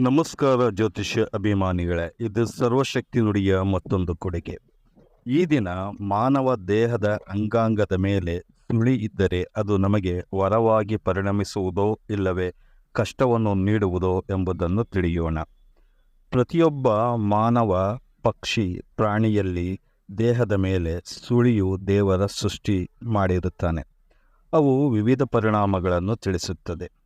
ನಮಸ್ಕಾರ ಜ್ಯೋತಿಷ್ಯ ಅಭಿಮಾನಿಗಳೇ, ಇದು ಸರ್ವಶಕ್ತಿ ನುಡಿಯ ಮತ್ತೊಂದು ಕೊಡುಗೆ. ಈ ದಿನ ಮಾನವ ದೇಹದ ಅಂಗಾಂಗದ ಮೇಲೆ ಸುಳಿ ಇದ್ದರೆ ಅದು ನಮಗೆ ವರವಾಗಿ ಪರಿಣಮಿಸುವುದೋ ಇಲ್ಲವೇ ಕಷ್ಟವನ್ನು ನೀಡುವುದೋ ಎಂಬುದನ್ನು ತಿಳಿಯೋಣ. ಪ್ರತಿಯೊಬ್ಬ ಮಾನವ ಪಕ್ಷಿ ಪ್ರಾಣಿಯಲ್ಲಿ ದೇಹದ ಮೇಲೆ ಸುಳಿಯು ದೇವರ ಸೃಷ್ಟಿ ಮಾಡಿರುತ್ತಾನೆ. ಅವು ವಿವಿಧ ಪರಿಣಾಮಗಳನ್ನು ತಿಳಿಸುತ್ತದೆ.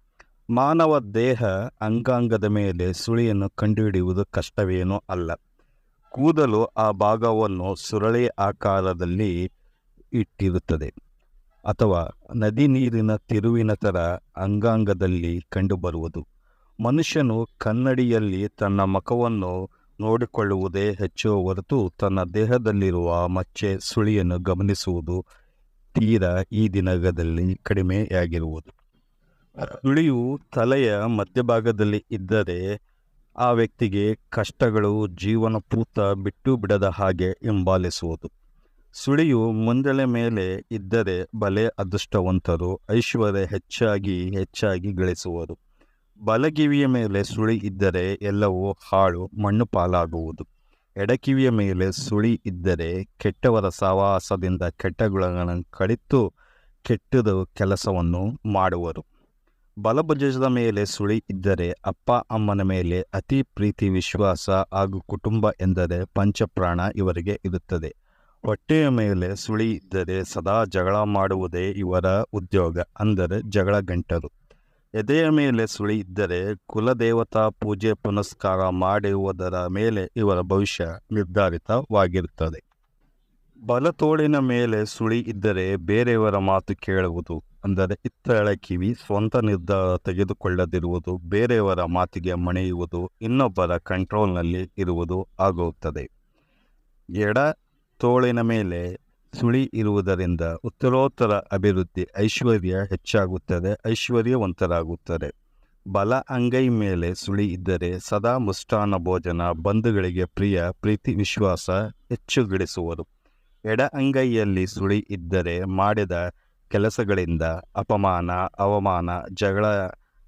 ಮಾನವ ದೇಹ ಅಂಗಾಂಗದ ಮೇಲೆ ಸುಳಿಯನ್ನು ಕಂಡುಹಿಡಿಯುವುದು ಕಷ್ಟವೇನೂ ಅಲ್ಲ. ಕೂದಲು ಆ ಭಾಗವನ್ನು ಸುರಳಿ ಆಕಾರದಲ್ಲಿ ಇಟ್ಟಿರುತ್ತದೆ. ಅಥವಾ ನದಿ ನೀರಿನ ತಿರುವಿನ ಥರ ಅಂಗಾಂಗದಲ್ಲಿ ಕಂಡುಬರುವುದು. ಮನುಷ್ಯನು ಕನ್ನಡಿಯಲ್ಲಿ ತನ್ನ ಮುಖವನ್ನು ನೋಡಿಕೊಳ್ಳುವುದೇ ಹೆಚ್ಚು ಹೊರತು ತನ್ನ ದೇಹದಲ್ಲಿರುವ ಮಚ್ಚೆ ಸುಳಿಯನ್ನು ಗಮನಿಸುವುದು ತೀರ ಈ ದಿನದಲ್ಲಿ ಕಡಿಮೆಯಾಗಿರುವುದು. ಸುಳಿಯು ತಲೆಯ ಮಧ್ಯಭಾಗದಲ್ಲಿ ಇದ್ದರೆ ಆ ವ್ಯಕ್ತಿಗೆ ಕಷ್ಟಗಳು ಜೀವನ ಪೂರ್ತ ಬಿಟ್ಟು ಬಿಡದ ಹಾಗೆ ಹಿಂಬಾಲಿಸುವುದು. ಸುಳಿಯು ಮುಂದಳೆ ಮೇಲೆ ಇದ್ದರೆ ಬಲೆ ಅದೃಷ್ಟವಂತರು, ಐಶ್ವರ್ಯ ಹೆಚ್ಚಾಗಿ ಹೆಚ್ಚಾಗಿ ಗಳಿಸುವರು. ಬಲಗಿವಿಯ ಮೇಲೆ ಸುಳಿ ಇದ್ದರೆ ಎಲ್ಲವೂ ಹಾಳು, ಮಣ್ಣು ಪಾಲಾಗುವುದು. ಎಡಕಿವಿಯ ಮೇಲೆ ಸುಳಿ ಇದ್ದರೆ ಕೆಟ್ಟವರ ಸಹವಾಸದಿಂದ ಕೆಟ್ಟ ಗುಣಗಳನ್ನು ಕಳಿತು ಕೆಟ್ಟದ ಕೆಲಸವನ್ನು ಮಾಡುವರು. ಬಲಭುಜದ ಮೇಲೆ ಸುಳಿ ಇದ್ದರೆ ಅಪ್ಪ ಅಮ್ಮನ ಮೇಲೆ ಅತಿ ಪ್ರೀತಿ, ವಿಶ್ವಾಸ ಹಾಗೂ ಕುಟುಂಬ ಎಂದರೆ ಪಂಚಪ್ರಾಣ ಇವರಿಗೆ ಇರುತ್ತದೆ. ಹೊಟ್ಟೆಯ ಮೇಲೆ ಸುಳಿ ಇದ್ದರೆ ಸದಾ ಜಗಳ ಮಾಡುವುದೇ ಇವರ ಉದ್ಯೋಗ, ಅಂದರೆ ಜಗಳ ಗಂಟರು ಎದೆಯ ಮೇಲೆ ಸುಳಿ ಇದ್ದರೆ ಕುಲದೇವತಾ ಪೂಜೆ ಪುನಸ್ಕಾರ ಮಾಡುವುದರ ಮೇಲೆ ಇವರ ಭವಿಷ್ಯ ನಿರ್ಧಾರಿತವಾಗಿರುತ್ತದೆ. ಬಲತೋಳಿನ ಮೇಲೆ ಸುಳಿ ಇದ್ದರೆ ಬೇರೆಯವರ ಮಾತು ಕೇಳುವುದು, ಅಂದರೆ ಇತ್ತಳೆ ಕಿವಿ ಸ್ವಂತ ನಿರ್ಧಾರ ತೆಗೆದುಕೊಳ್ಳದಿರುವುದು, ಬೇರೆಯವರ ಮಾತಿಗೆ ಮಣಿಯುವುದು, ಇನ್ನೊಬ್ಬರ ಕಂಟ್ರೋಲ್ನಲ್ಲಿ ಇರುವುದು ಆಗುತ್ತದೆ. ಎಡ ತೋಳಿನ ಮೇಲೆ ಸುಳಿ ಇರುವುದರಿಂದ ಉತ್ತರೋತ್ತರ ಅಭಿವೃದ್ಧಿ ಐಶ್ವರ್ಯ ಹೆಚ್ಚಾಗುತ್ತದೆ ಐಶ್ವರ್ಯವಂತರಾಗುತ್ತದೆ ಬಲ ಅಂಗೈ ಮೇಲೆ ಸುಳಿ ಇದ್ದರೆ ಸದಾ ಮುಷ್ಟಾನ ಭೋಜನ ಬಂಧುಗಳಿಗೆ ಪ್ರಿಯ, ಪ್ರೀತಿ, ವಿಶ್ವಾಸ ಹೆಚ್ಚು ಗಳಿಸುವರು ಎಡ ಅಂಗೈಯಲ್ಲಿ ಸುಳಿ ಇದ್ದರೆ ಮಾಡಿದ ಕೆಲಸಗಳಿಂದ ಅಪಮಾನ, ಅವಮಾನ, ಜಗಳ,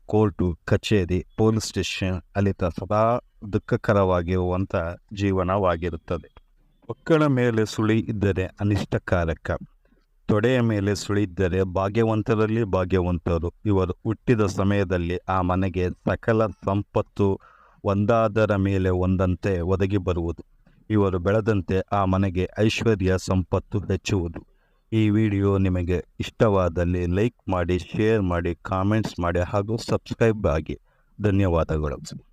ಕೋರ್ಟು, ಕಚೇರಿ, ಪೊಲೀಸ್ ಸ್ಟೇಷನ್ ಅಲಿತ ಸದಾ ದುಃಖಕರವಾಗಿರುವಂಥ ಜೀವನವಾಗಿರುತ್ತದೆ. ಮಕ್ಕಳ ಮೇಲೆ ಸುಳಿ ಇದ್ದರೆ ಅನಿಷ್ಟಕಾರಕ. ತೊಡೆಯ ಮೇಲೆ ಸುಳಿ ಇದ್ದರೆ ಭಾಗ್ಯವಂತರಲ್ಲಿ ಭಾಗ್ಯವಂತರು. ಇವರು ಹುಟ್ಟಿದ ಸಮಯದಲ್ಲಿ ಆ ಮನೆಗೆ ಸಕಲ ಸಂಪತ್ತು ಒಂದಾದರ ಮೇಲೆ ಒಂದಂತೆ ಒದಗಿ ಬರುವುದು. ಇವರು ಬೆಳೆದಂತೆ ಆ ಮನೆಗೆ ಐಶ್ವರ್ಯ ಸಂಪತ್ತು ಹೆಚ್ಚುವುದು. ಈ ವಿಡಿಯೋ ನಿಮಗೆ ಇಷ್ಟವಾದಲ್ಲಿ ಲೈಕ್ ಮಾಡಿ, ಶೇರ್ ಮಾಡಿ, ಕಾಮೆಂಟ್ಸ್ ಮಾಡಿ ಹಾಗೂ ಸಬ್ಸ್ಕ್ರೈಬ್ ಆಗಿ. ಧನ್ಯವಾದಗಳು.